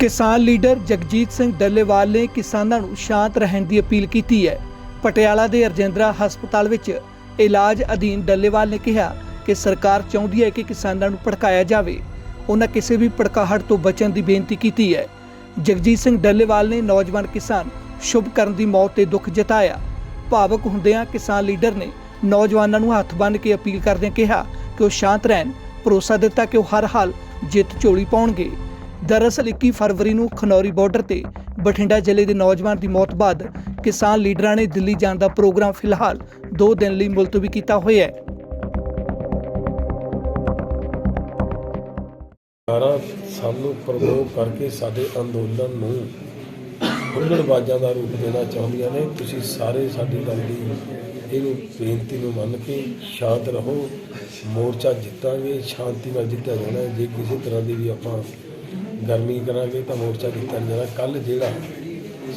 ਕਿਸਾਨ ਲੀਡਰ ਜਗਜੀਤ ਸਿੰਘ ਡੱਲੇਵਾਲ ਨੇ ਕਿਸਾਨਾਂ ਨੂੰ ਸ਼ਾਂਤ ਰਹਿਣ ਦੀ ਅਪੀਲ ਕੀਤੀ ਹੈ। ਪਟਿਆਲਾ ਦੇ ਰਜਿੰਦਰਾ ਹਸਪਤਾਲ ਵਿੱਚ ਇਲਾਜ ਅਧੀਨ ਡੱਲੇਵਾਲ ਨੇ ਕਿਹਾ ਕਿ ਸਰਕਾਰ ਚਾਹੁੰਦੀ ਹੈ ਕਿ ਕਿਸਾਨਾਂ ਨੂੰ ਭੜਕਾਇਆ ਜਾਵੇ। ਉਹਨਾਂ ਕਿਸੇ ਵੀ ਭੜਕਾਹਟ ਤੋਂ ਬਚਣ ਦੀ ਬੇਨਤੀ ਕੀਤੀ ਹੈ। ਜਗਜੀਤ ਸਿੰਘ ਡੱਲੇਵਾਲ ਨੇ ਨੌਜਵਾਨ ਕਿਸਾਨ ਸ਼ੁਭਕਰਨ ਦੀ ਮੌਤ ਤੇ ਦੁੱਖ ਜਤਾਇਆ। ਭਾਵਕ ਹੁੰਦਿਆਂ ਕਿਸਾਨ ਲੀਡਰ ਨੇ ਨੌਜਵਾਨਾਂ ਨੂੰ ਹੱਥ ਬੰਨ੍ਹ ਕੇ ਅਪੀਲ ਕਰਦਿਆਂ ਕਿਹਾ ਕਿ ਉਹ ਸ਼ਾਂਤ ਰਹਿਣ, ਭਰੋਸਾ ਦਿੱਤਾ ਕਿ ਉਹ ਹਰ ਹਾਲ ਜਿੱਤ ਝੋਲੀ ਪਾਉਣਗੇ। ਦਰਅਸਲ 21 ਫਰਵਰੀ ਨੂੰ ਖਨੌਰੀ ਬਾਰਡਰ ਤੇ ਬਠਿੰਡਾ ਜ਼ਿਲ੍ਹੇ ਦੇ ਨੌਜਵਾਨ ਦੀ ਮੌਤ ਬਾਅਦ ਕਿਸਾਨ ਲੀਡਰਾਂ ਨੇ ਦਿੱਲੀ ਜਾਣ ਦਾ ਪ੍ਰੋਗਰਾਮ ਫਿਲਹਾਲ 2 ਦਿਨ ਲਈ ਮੁਲਤਵੀ ਕੀਤਾ ਹੋਇਆ ਹੈ। ਸਾਰਾ ਸਾਨੂੰ ਪ੍ਰਮੋਟ ਕਰਕੇ ਸਾਡੇ ਅੰਦੋਲਨ ਨੂੰ ਹੁੱਲੜਬਾਜ਼ਾਂ ਦਾ ਰੂਪ ਦੇਣਾ ਚਾਹੁੰਦੀਆਂ ਨੇ। ਤੁਸੀਂ ਸਾਰੇ ਸਾਡੀ ਗੱਲ ਦੀ ਇਹਨੂੰ ਬੇਨਤੀ ਨੂੰ ਮੰਨ ਕੇ ਸ਼ਾਂਤ ਰਹੋ। ਮੋਰਚਾ ਜਿੱਤਾਂਗੇ, ਸ਼ਾਂਤੀ ਨਾਲ ਜਿੱਤਿਆ ਜਾਣਾ ਜੇ ਕਿਸੇ ਤਰ੍ਹਾਂ ਦੀ ਵੀ ਆਪਾਂ ਗਰਮੀ ਕਰਾਂਗੇ ਤਾਂ ਮੋਰਚਾ ਕੀਤਾ ਨਹੀਂ ਜਾਣਾ। ਕੱਲ ਜਿਹੜਾ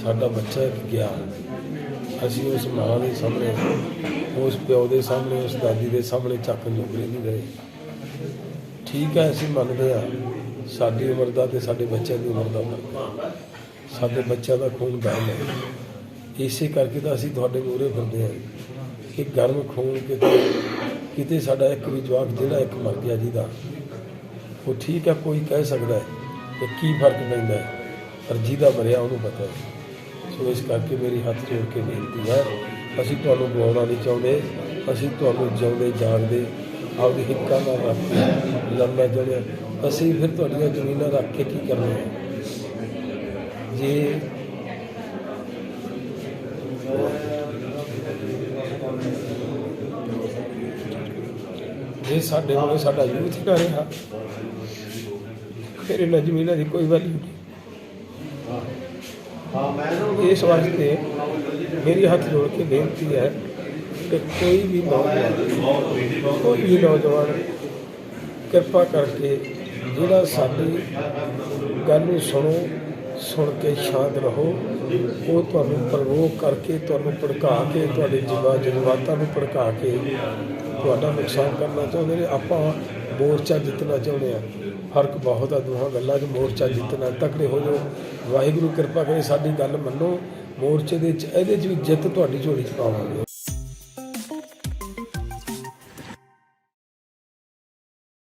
ਸਾਡਾ ਬੱਚਾ ਗਿਆ, ਅਸੀਂ ਉਸ ਮਾਂ ਦੇ ਸਾਹਮਣੇ, ਉਸ ਪਿਓ ਦੇ ਸਾਹਮਣੇ, ਉਸ ਦਾਦੀ ਦੇ ਸਾਹਮਣੇ ਚੱਕਣ ਜੋਗਰੇ ਨਹੀਂ ਰਹੇ ਠੀਕ ਹੈ, ਅਸੀਂ ਮੰਨਦੇ ਹਾਂ, ਸਾਡੀ ਉਮਰ ਦਾ ਤੇ ਸਾਡੇ ਬੱਚਿਆਂ ਦੀ ਉਮਰ ਦਾ ਫ਼ਰਕ ਸਾਡੇ ਬੱਚਿਆਂ ਦਾ ਖੂਨ ਗਰਮ ਹੈ। ਇਸੇ ਕਰਕੇ ਤਾਂ ਅਸੀਂ ਤੁਹਾਡੇ ਮੂਹਰੇ ਫਿਰਦੇ ਹਾਂ ਕਿ ਗਰਮ ਖੂਨ ਕਿਤੇ ਕਿਤੇ ਸਾਡਾ ਇੱਕ ਵੀ ਜਵਾਕ ਜਿਹੜਾ ਇੱਕ ਮਰ ਗਿਆ ਜਿਹਦਾ, ਉਹ ਠੀਕ ਹੈ, ਕੋਈ ਕਹਿ ਸਕਦਾ ਹੈ। ਕਿ ਕੀ ਫ਼ਰਕ ਪੈਂਦਾ ਹੈ? ਪਰ ਜਿਹਦਾ ਮਰਿਆ ਉਹਨੂੰ ਪਤਾ ਹੈ। ਸੋ ਇਸ ਕਰਕੇ ਮੇਰੀ ਹੱਥ ਜੋੜ ਕੇ ਬੇਨਤੀ ਹੈ, ਅਸੀਂ ਤੁਹਾਨੂੰ ਗਵਾਉਣਾ ਨਹੀਂ ਚਾਹੁੰਦੇ, ਅਸੀਂ ਤੁਹਾਨੂੰ ਜਿਉਂਦੇ ਜਾਣਦੇ, ਆਪਦੀ ਹਿੱਕਾਂ ਨਾਲ ਰੱਖ ਕੇ ਲੰਮਾ ਜੜਿਆ ਅਸੀਂ ਫਿਰ ਤੁਹਾਡੀਆਂ ਜ਼ਮੀਨਾਂ ਰੱਖ ਕੇ ਕੀ ਕਰਨਾ ਹੈ? ਜੇ ਜੇ ਸਾਡੇ ਕੋਲ ਸਾਡਾ ਯੂਥ ਕਰ ਰਿਹਾ ਫਿਰ ਇਹਨਾਂ ਜ਼ਮੀਨਾਂ ਦੀ ਕੋਈ ਵੈਲਿਊ ਨਹੀਂ। ਇਸ ਵਾਸਤੇ ਮੇਰੀ ਹੱਥ ਜੋੜ ਕੇ ਬੇਨਤੀ ਹੈ ਕਿ ਕੋਈ ਵੀ ਨੌਜਵਾਨ, ਕੋਈ ਵੀ ਨੌਜਵਾਨ ਕਿਰਪਾ ਕਰਕੇ ਜਿਹੜਾ ਸਾਡੀ ਗੱਲ ਨੂੰ ਸੁਣੋ, ਸੁਣ ਕੇ ਸ਼ਾਂਤ ਰਹੋ, ਉਹ ਤੁਹਾਨੂੰ ਪ੍ਰਵੋਕ ਕਰਕੇ, ਤੁਹਾਨੂੰ ਭੜਕਾ ਕੇ, ਤੁਹਾਡੇ ਜਜ਼ਬਾ ਜਜ਼ਬਾਤਾਂ ਨੂੰ ਭੜਕਾ ਕੇ ਤੁਹਾਡਾ ਨੁਕਸਾਨ ਕਰਨਾ ਚਾਹੁੰਦੇ ਨੇ। ਆਪਾਂ ਮੋਰਚਾ ਜਿੱਤਣਾ ਚਾਹੁੰਦੇ ਆ। ਫ਼ਰਕ ਬਹੁਤ ਆ ਦੋਹਾਂ ਗੱਲਾਂ 'ਚ, ਮੋਰਚਾ ਜਿੱਤਣਾ ਤਕੜੇ ਹੋ ਜਾਓ। ਵਾਹਿਗੁਰੂ ਕਿਰਪਾ ਕਰੇ ਸਾਡੀ ਗੱਲ ਮੰਨੋ। ਮੋਰਚੇ ਦੇ ਇਹਦੇ 'ਚ ਵੀ ਜਿੱਤ ਤੁਹਾਡੀ ਝੋਲੀ 'ਚ ਪਾਵਾਂਗੇ।